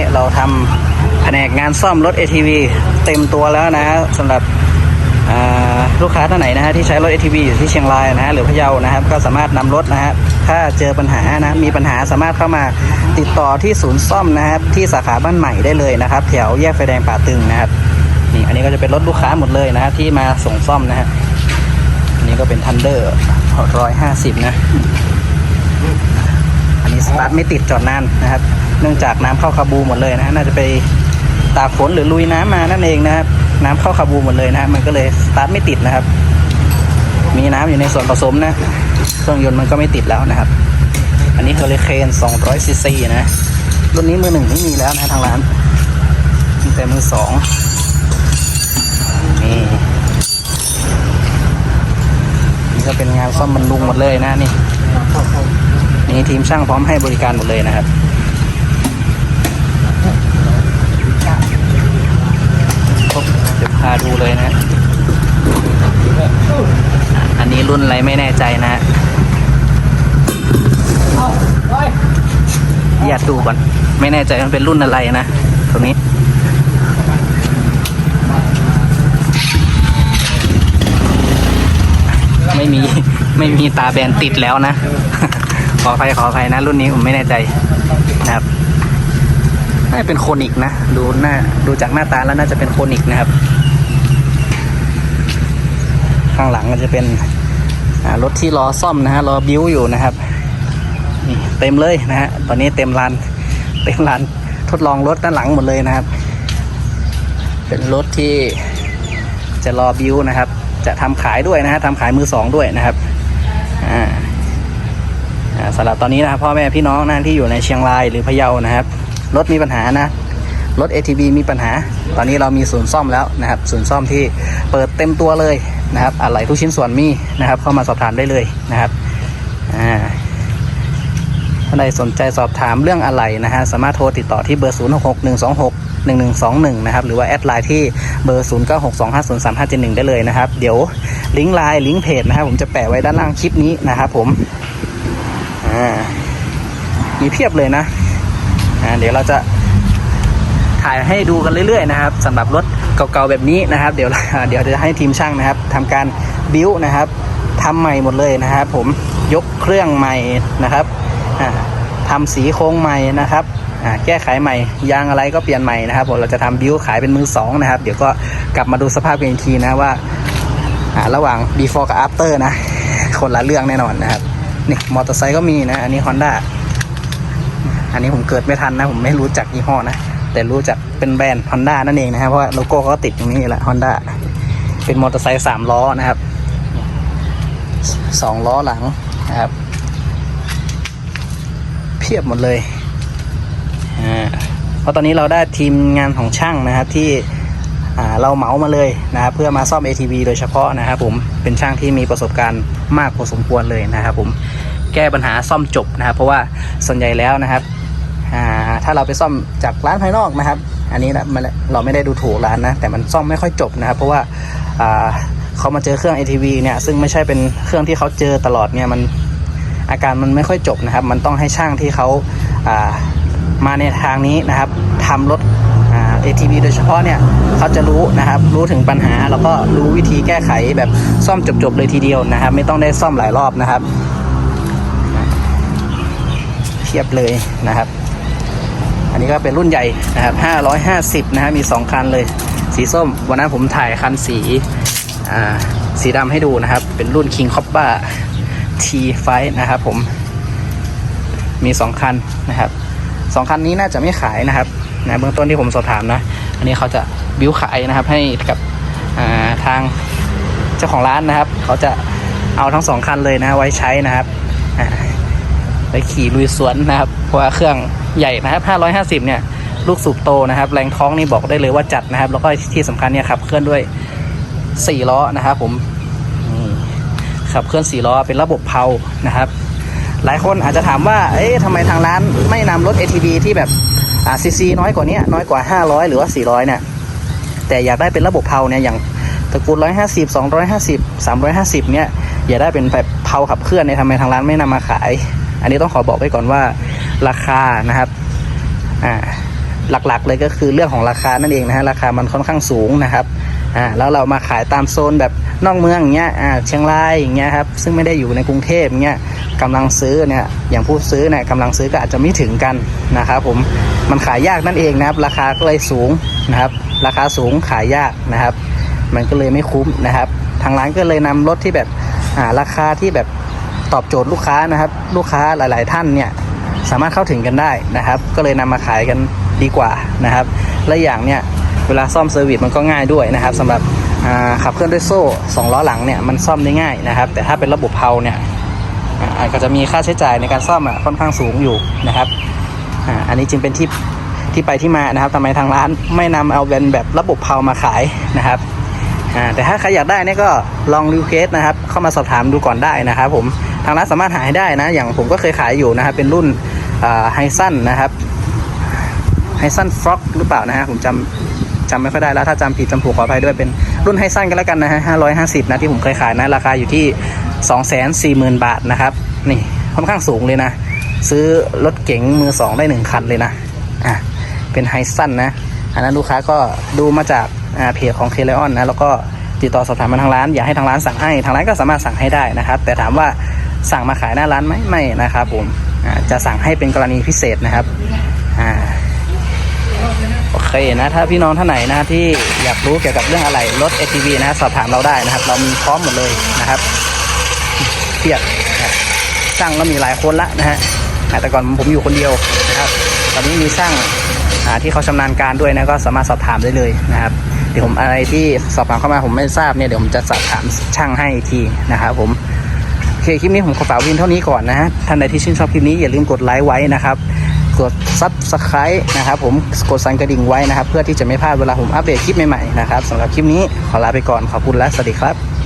้เราทำแผนกงานซ่อมรถ ATV เต็มตัวแล้วนะสำหรับลูกค้าท่านไหนนะฮะที่ใช้รถ ATV อยู่ที่เชียงรายนะฮะหรือพะเยานะครับ ก็สามารถนำรถนะฮะถ้าเจอปัญหานะมีปัญหาสามารถเข้ามาติดต่อที่ศูนย์ซ่อมนะครับที่สาขาบ้านใหม่ได้เลยนะครับ แถวแยกไฟแดงป่าตึงนะครับนี่อันนี้ก็จะเป็นรถลูกค้าหมดเลยนะฮะที่มาส่งซ่อมนะฮะอันนี้ก็เป็นทันเดอร์ร้อยห้าสิบนะ สตาร์ทไม่ติดจอดนานนะครับ เนื่องจากน้ำเข้าคาบูหมดเลยนะน่าจะไปตากฝนหรือลุยน้ำมานั่นเองนะครับ น้ำเข้าคาบูหมดเลยนะมันก็เลยสตาร์ทไม่ติดนะครับ มีน้ำอยู่ในส่วนผสมนะเครื่องยนต์มันก็ไม่ติดแล้วนะครับ อันนี้เฮอริเคน200ซีซีนะรุ่นนี้มือหนึ่งไม่มีแล้วนะทางร้านมีแต่มือสองนี่นี่ก็เป็นงานซ่อมบรรลุงหมดเลยนะนี่ นี่ทีมช่างพร้อมให้บริการหมดเลยนะครับเดี๋ยวพาดูเลยนะ อันนี้รุ่นอะไรไม่แน่ใจนะฮะอยากดูก่อน ไม่แน่ใจมันเป็นรุ่นอะไรนะตัวนี้ไม่มีไม่มีตาแบนติดแล้วนะ ขออภัยขออภัยนะ รุ่นนี้ผมไม่แน่ใจนะครับน่าจะเป็นโคนิกนะ ดูหน้าดูจากหน้าตาแล้วน่าจะเป็นโคนิกนะครับ ข้างหลังก็จะเป็นรถที่รอซ่อมนะฮะรอบิ้วอยู่นะครับเต็มเลยนะฮะตอนนี้เต็มลานเต็มลานทดลองรถด้านหลังหมดเลยนะครับ เป็นรถที่จะรอบิ้วนะครับ จะทำขายด้วยนะฮะทำขายมือสองด้วยนะครับ สำหรับตอนนี้นะครับพ่อแม่พี่น้องนะที่อยู่ในเชียงรายหรือพะเยานะครับรถมีปัญหานะรถ ATV มีปัญหา ตอนนี้เรามีศูนย์ซ่อมแล้วนะครับศูนย์ซ่อมที่เปิดเต็มตัวเลยนะครับอะไหล่ทุกชิ้นส่วนมีนะครับ เข้ามาสอบถามได้เลยนะครับอ่าท่านใดสนใจสอบถามเรื่องอะไหล่นะฮะสามารถโทรติดต่อที่เบอร์0 6 1 2 6 1 1 2 1 นะครับ หรือว่าแอดไลน์ที่เบอร์ 0 9 6 2 5 0 3 5 7 1 ได้เลยนะครับ เดี๋ยวลิงก์ไลน์ลิงก์เพจนะครับผมจะแปะไว้ด้านล่างคลิปนี้นะครับผม อ่ามีเพียบเลยนะอ่าเดี๋ยวเราจะถ่ายให้ดูกันเรื่อยๆนะครับสำหรับรถเก่าๆแบบนี้นะครับ เดี๋ยวเดี๋ยวจะให้ทีมช่างนะครับทำการบิ้วนะครับทำใหม่หมดเลยนะครับ ผมยกเครื่องใหม่นะครับอ่าทำสีโครงใหม่นะครับแก้ไขใหม่ยางอะไรก็เปลี่ยนใหม่นะครับผมเราจะทำบิ้วขายเป็นมือสองนะครับ เดี๋ยวก็กลับมาดูสภาพกันอีกทีนะว่าอ่าระหว่าง before กับ after นะ คนละเรื่องแน่นอนนะครับ นี่มอเตอร์ไซค์ก็มีนะ อันนี้ Honda อันนี้ผมเกิดไม่ทันนะ ผมไม่รู้จักยี่ห้อนะ แต่รู้จักเป็นแบรนด์ Honda นั่นเองนะครับเพราะโลโก้เขาก็ติดตรงนี้แหละ Honda เป็นมอเตอร์ไซค์สามล้อนะครับสองล้อหลังนะครับ เพียบหมดเลยอ่าเพราะตอนนี้เราได้ทีมงานของช่างนะครับที่ เราเหมามาเลยนะครับเพื่อมาซ่อม ATV โดยเฉพาะนะครับผมเป็นช่างที่มีประสบการณ์มากพอสมควรเลยนะครับผมแก้ปัญหาซ่อมจบนะครับ เพราะว่าส่วนใหญ่แล้วนะครับถ้าเราไปซ่อมจากร้านภายนอกนะครับ อันนี้นะเราไม่ได้ดูถูกร้านนะแต่มันซ่อมไม่ค่อยจบนะครับ เพราะว่าเขามาเจอเครื่อง ATV เนี่ยซึ่งไม่ใช่เป็นเครื่องที่เขาเจอตลอดเนี่ยมันอาการมันไม่ค่อยจบนะครับ มันต้องให้ช่างที่เขาามาในทางนี้นะครับทำรถ ATV โดยเฉพาะเนี่ยเขาจะรู้นะครับรู้ถึงปัญหาแล้วก็รู้วิธีแก้ไขแบบซ่อมจบๆเลยทีเดียวนะครับ ไม่ต้องได้ซ่อมหลายรอบนะครับเทียบเลยนะครับ อันนี้ก็เป็นรุ่นใหญ่นะครับ550นะฮะมี 2 คันเลย สีส้ม วันนั้นผมถ่ายคันสีสีดำให้ดูนะครับ เป็นรุ่น King Cobra T5 นะครับผมมี 2 คันนะครับ 2 คันนี้น่าจะไม่ขายนะครับ นะเบื้องต้นที่ผมสอบถามนะ อันนี้เขาจะบิ้วขายนะครับ ให้กับทางเจ้าของร้านนะครับ เขาจะเอาทั้งสองคันเลยนะไว้ใช้นะครับไปขี่ลุยสวนนะครับเพราะว่าเครื่องใหญ่นะครับ 550 เนี่ย ลูกสูบโตนะครับ แรงท้องนี่บอกได้เลยว่าจัดนะครับ แล้วก็ที่สำคัญเนี่ยขับเคลื่อนด้วย 4 ล้อนะครับ ผมขับเคลื่อน4ล้อเป็นระบบเพานะครับ หลายคนอาจจะถามว่า เอ๊ะทำไมทางร้านไม่นำรถ ATV ที่แบบ ซีซีน้อยกว่านี้น้อยกว่า 500 หรือว่า 400 เนี่ย แต่อยากได้เป็นระบบเพาเนี่ยอย่างตระกูล 150 250 350 เนี่ยอยากได้เป็นแบบเพาขับเคลื่อนเนี่ยทำไมทางร้านไม่นำมาขาย อันนี้ต้องขอบอกไว้ก่อนว่าราคานะครับอ่าหลักๆเลยก็คือเรื่องของราคานั่นเองนะฮะราคามันค่อนข้างสูงนะครับอ่าแล้วเรามาขายตามโซนแบบนอกเมืองอย่างเงี้ยอ่าเชียงรายอย่างเงี้ยครับซึ่งไม่ได้อยู่ในกรุงเทพอย่างเงี้ย กำลังซื้อเนี่ยอย่างผู้ซื้อเนี่ยกำลังซื้อก็อาจจะไม่ถึงกันนะครับผมมันขายยากนั่นเองนะครับ ราคาก็เลยสูงนะครับ ราคาสูงขายยากนะครับ มันก็เลยไม่คุ้มนะครับ ทางร้านก็เลยนำรถที่แบบอ่าราคาที่แบบตอบโจทย์ลูกค้านะครับ ลูกค้าหลาย ๆ ท่านเนี่ยสามารถเข้าถึงกันได้นะครับ ก็เลยนำมาขายกันดีกว่านะครับ และอย่างเนี่ยเวลาซ่อมเซอร์วิสมันก็ง่ายด้วยนะครับสำหรับขับเคลื่อนด้วยโซ่สองล้อหลังเนี่ยมันซ่อมได้ง่ายนะครับ แต่ถ้าเป็นระบบเพาเนี่ย อาก็จะมีค่าใช้จ่ายในการซ่อมอะค่อนข้างสูงอยู่นะครับอันนี้จึงเป็นที่ที่ไปที่มานะครับทำไมทางร้านไม่นำเอาเป็นแบบระบบเพามาขายนะครับแต่ถ้าใครอยากได้นี่ก็ลองรีเควสนะครับ เข้ามาสอบถามดูก่อนได้นะครับ ผมทางร้านสามารถหาให้ได้นะ อย่างผมก็เคยขายอยู่นะครับ เป็นรุ่นไฮซันนะครับไฮซันฟล็อกหรือเปล่านะฮะผมจำจำไม่ค่อยได้แล้วถ้าจำผิดจำถูกขออภัยด้วยเป็นรุ่นไฮซันกันแล้วกันนะฮะห้าร้อยห้าสิบนะที่ผมเคยขายนะ ราคาอยู่ที่ สองแสนสี่หมื่นบาทนะครับ นี่ค่อนข้างสูงเลยนะ ซื้อรถเก๋งมือสองได้หนึ่งคันเลยนะอะเป็นไฮซันนะ อันนั้นลูกค้าก็ดูมาจากเพจของเคเลออนนะ แล้วก็ติดต่อสอบถามมาทางร้าน อยากให้ทางร้านสั่งให้ ทางร้านก็สามารถสั่งให้ได้นะครับ แต่ถามว่าสั่งมาขายหน้าร้านไหมไม่นะครับผมอ่าจะสั่งให้เป็นกรณีพิเศษนะครับอ่าโอเคนะ ถ้าพี่น้องท่านไหนนะที่อยากรู้เกี่ยวกับเรื่องอะไรรถ ATV นะสอบถามเราได้นะครับ เรามีพร้อมหมดเลยนะครับ เทียบนะครับช่างก็มีหลายคนละนะฮะแต่ก่อนผมอยู่คนเดียวนะครับ ตอนนี้มีช่างที่เขาชำนาญการด้วยนะก็สามารถสอบถามได้เลยนะครับเดี๋ยวผมอะไรที่สอบถามเข้ามาผมไม่ทราบเนี่ยเดี๋ยวผมจะสอบถามช่างให้อีกทีนะครับผมโอเคคลิปนี้ผมขอฝากวินเท่านี้ก่อนนะฮะท่านใดที่ชื่นชอบคลิปนี้อย่าลืมกดไลค์ไว้นะครับกดซับสไครต์นะครับผมกดสั่นกระดิ่งไว้นะครับ เพื่อที่จะไม่พลาดเวลาผมอัปเดตคลิปใหม่ๆนะครับสำหรับคลิปนี้ขอลาไปก่อนขอบคุณและสวัสดีครับ